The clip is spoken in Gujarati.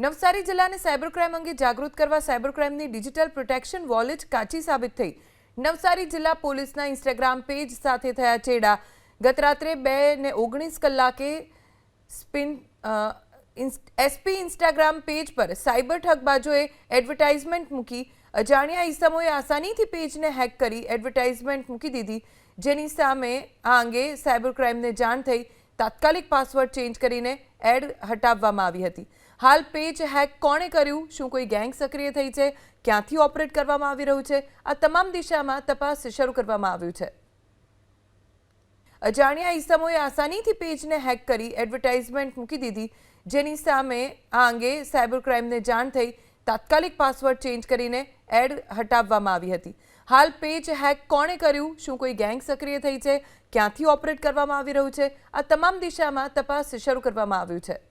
નવસારી જિલ્લાને સાયબર ક્રાઇમ અંગે જાગૃત કરવા સાયબર ક્રાઇમની ડિજિટલ પ્રોટેક્શન વોલેટ કાચી સાબિત થઈ નવસારી જિલ્લા પોલીસના ઇન્સ્ટાગ્રામ પેજ સાથે થયા ચેડા ગત રાત્રે બે ને ઓગણીસ કલાકે સ્પિન અ, ઇન્સ- એસપી ઇન્સ્ટાગ્રામ પેજ પર સાયબર ઠગબાજોએ એડવર્ટાઇઝમેન્ટ મૂકી અજાણ્યા ઈસમોએ આસાનીથી પેજને હેક કરી એડવર્ટાઇઝમેન્ટ મૂકી દીધી જેની સામે આ અંગે સાયબર ક્રાઇમને જાણ થઈ તાત્કાલિક પાસવર્ડ ચેન્જ કરીને એડ હટાવવામાં આવી હતી. હાલ પેજ હેક કોણે કર્યું? શું કોઈ ગેંગ સક્રિય થઈ છે? ક્યાંથી ઓપરેટ કરવામાં આવી રહ્યું છે? આ તમામ દિશામાં તપાસ શરૂ કરવામાં આવ્યું છે. અજાણ્યા ઈસમોએ આસાનીથી પેજને હેક કરી એડવર્ટાઇઝમેન્ટ મૂકી દીધી, જેની સામે આ અંગે સાયબર ક્રાઇમને જાણ થઈ તાત્કાલિક પાસવર્ડ ચેન્જ કરીને એડ હટાવવામાં આવી હતી. હાલ પેજ હેક કોણે કર્યું? શું કોઈ ગેંગ સક્રિય થઈ છે? ક્યાંથી ઓપરેટ કરવામાં આવી રહ્યું છે? આ તમામ દિશામાં તપાસ શરૂ કરવામાં આવ્યું છે.